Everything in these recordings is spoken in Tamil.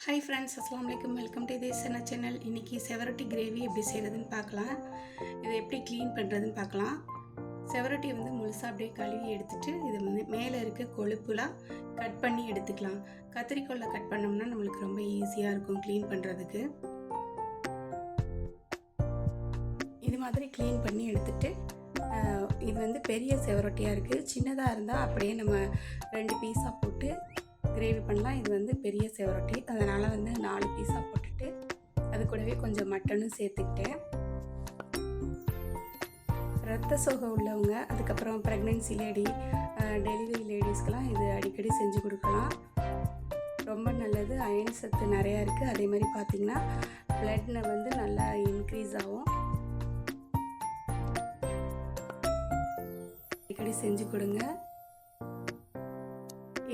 ஹாய் ஃப்ரெண்ட்ஸ் அஸ்லாம் வலைக்கம் வெல்கம் டு இதே சின்ன சேனல் இன்றைக்கி செவரட்டி கிரேவி எப்படி செய்கிறதுன்னு பார்க்கலாம். இதை எப்படி க்ளீன் பண்ணுறதுன்னு பார்க்கலாம். செவரட்டி வந்து முழுசாக அப்படியே கழுவி எடுத்துட்டு இது வந்து மேலே இருக்க கொழுப்புலாம் கட் பண்ணி எடுத்துக்கலாம். கத்திரிக்கோலில் கட் பண்ணோம்னா நம்மளுக்கு ரொம்ப ஈஸியாக இருக்கும் க்ளீன் பண்ணுறதுக்கு இது மாதிரி க்ளீன் பண்ணி எடுத்துட்டு இது வந்து பெரிய செவரொட்டியாக இருக்குது சின்னதாக இருந்தால் அப்படியே நம்ம ரெண்டு பீஸாக போட்டு கிரேவி பண்ணலாம். இது வந்து பெரிய செவரொட்டி. அதனால் வந்து நாலு பீஸாக போட்டுட்டு அது கூடவே கொஞ்சம் மட்டனும் சேர்த்துக்கிட்டேன் ரத்த சோகை உள்ளவங்க அதுக்கப்புறம் ப்ரெக்னென்சி லேடி டெலிவரி லேடிஸ்க்கெலாம் இது அடிக்கடி செஞ்சு கொடுக்கலாம். ரொம்ப நல்லது. அயன் சத்து நிறையா இருக்குது அதே மாதிரி பார்த்திங்கன்னா பிளட்ன வந்து நல்லா இன்க்ரீஸ் ஆகும். அடிக்கடி செஞ்சு கொடுங்க.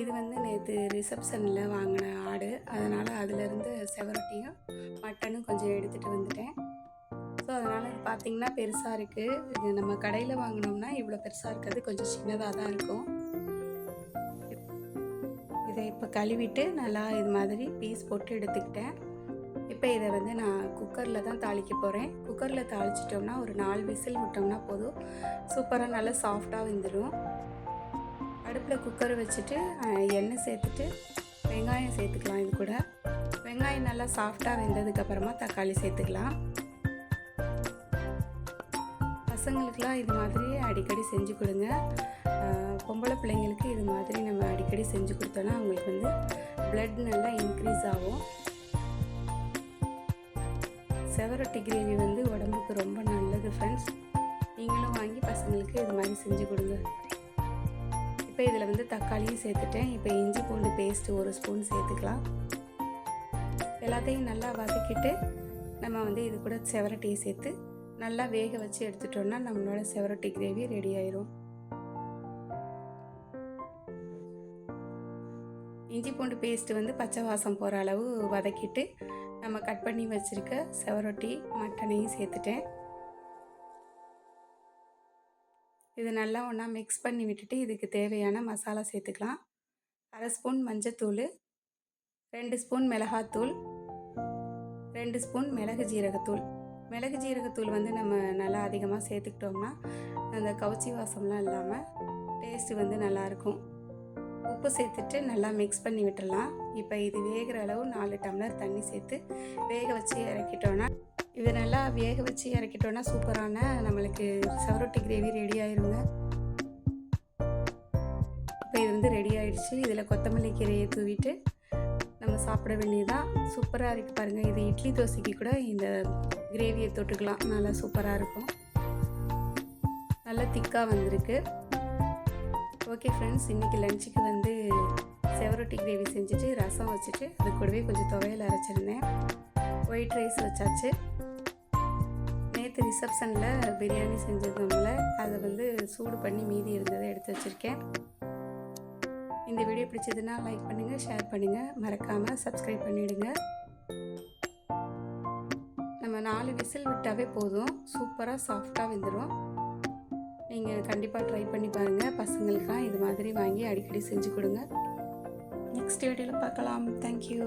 இது வந்து நேற்று ரிசப்ஷனில் வாங்கின ஆடு. அதனால் அதிலேருந்து செவரொட்டியும் மட்டனும் கொஞ்சம் எடுத்துகிட்டு வந்துட்டேன். ஸோ அதனால் இது பார்த்திங்கன்னா பெருசாக இருக்குது இது நம்ம கடையில் வாங்கினோம்னா இவ்வளோ பெருசாக இருக்கிறது கொஞ்சம் சின்னதாக தான் இருக்கும். இதை இப்போ கழுவிட்டு நல்லா இது மாதிரி பீஸ் போட்டு எடுத்துக்கிட்டேன். இப்போ இதை வந்து நான் குக்கரில் தான் தாளிக்க போகிறேன் குக்கரில் தாளிச்சிட்டோம்னா ஒரு நாலு விசில் விட்டோம்னா போதும். சூப்பராக நல்லா சாஃப்டாக வந்துடும் அடுப்பில் குக்கர் வச்சுட்டு எண்ணெய் சேர்த்துட்டு வெங்காயம் சேர்த்துக்கலாம் இது கூட. வெங்காயம் நல்லா சாஃப்டாக வெந்ததுக்கப்புறமா தக்காளி சேர்த்துக்கலாம். பசங்களுக்கெலாம் இது மாதிரி அடிக்கடி செஞ்சு கொடுங்க. பொம்பளை பிள்ளைங்களுக்கு இது மாதிரி நம்ம அடிக்கடி செஞ்சு கொடுத்தோன்னா அவங்களுக்கு வந்து பிளட் நல்லா இன்க்ரீஸ் ஆகும். செவரொட்டி கிரேவி வந்து உடம்புக்கு ரொம்ப நல்லது ஃப்ரெண்ட்ஸ் நீங்களும் வாங்கி பசங்களுக்கு இது மாதிரி செஞ்சு கொடுங்க. இப்போ இதில் வந்து தக்காளியும் சேர்த்துட்டேன். இப்போ இஞ்சி பூண்டு பேஸ்ட்டு ஒரு ஸ்பூன் சேர்த்துக்கலாம். எல்லாத்தையும் நல்லா வதக்கிட்டு நம்ம வந்து இது கூட செவரட்டியை சேர்த்து நல்லா வேக வச்சு எடுத்துட்டோம்னா நம்மளோட செவரட்டி கிரேவி ரெடி ஆயிரும். இஞ்சி பூண்டு பேஸ்ட் வந்து பச்சை வாசம் போகிற அளவு வதக்கிட்டு நம்ம கட் பண்ணி வச்சுருக்க செவரொட்டி மட்டனையும் சேர்த்துட்டேன். இது நல்லா ஒன்றா மிக்ஸ் பண்ணி விட்டுட்டு இதுக்கு தேவையான மசாலா சேர்த்துக்கலாம். அரை ஸ்பூன் மஞ்சத்தூள் ரெண்டு ஸ்பூன் மிளகாத்தூள் ரெண்டு ஸ்பூன் மிளகு ஜீரகத்தூள். மிளகு ஜீரகத்தூள் வந்து நம்ம நல்லா அதிகமாக சேர்த்துக்கிட்டோம்னா அந்த கவுச்சி வாசம்லாம் இல்லாமல் டேஸ்ட்டு வந்து நல்லாயிருக்கும். உப்பு சேர்த்துட்டு நல்லா மிக்ஸ் பண்ணி விட்டுடலாம். இப்போ இது வேகிற அளவு நாலு டம்ளர் தண்ணி சேர்த்து வேக வச்சு இறக்கிட்டோன்னா இதை நல்லா வேக வச்சு இறக்கிட்டோன்னா சூப்பரான நம்மளுக்கு சவரொட்டி கிரேவி ரெடி ஆயிருங்க. இப்போ இது வந்து ரெடி ஆயிடுச்சு. இதில் கொத்தமல்லி கீரையை தூவிட்டு நம்ம சாப்பிட வேண்டியதான் சூப்பராக இருக்குது பாருங்கள் இது இட்லி தோசைக்கு கூட இந்த கிரேவியை தொட்டுக்கலாம். நல்லா சூப்பராக இருக்கும். நல்லா திக்காக வந்திருக்கு. ஓகே ஃப்ரெண்ட்ஸ் இன்றைக்கி லஞ்சுக்கு வந்து செவரொட்டி கிரேவி செஞ்சுட்டு ரசம் வச்சுட்டு அது கூடவே கொஞ்சம் துவையல் அரைச்சிருந்தேன். ஒயிட் ரைஸ் வச்சாச்சு. ரிசப்ஷனில் பிரியாணி செஞ்சிருந்தோம்ல அதை வந்து சூடு பண்ணி மீதி இருந்ததை எடுத்து வச்சுருக்கேன். இந்த வீடியோ பிடிச்சதுன்னா லைக் பண்ணுங்கள் ஷேர் பண்ணுங்கள் மறக்காமல் சப்ஸ்கிரைப் பண்ணிவிடுங்க நம்ம நாலு விசில் விட்டாவே போதும். சூப்பராக சாஃப்டாக வெந்துடும் நீங்கள் கண்டிப்பாக ட்ரை பண்ணி பாருங்கள் பசங்களுக்கெலாம் இது மாதிரி வாங்கி அடிக்கடி செஞ்சு கொடுங்க. நெக்ஸ்ட் வீடியோவில் பார்க்கலாம். தேங்க்யூ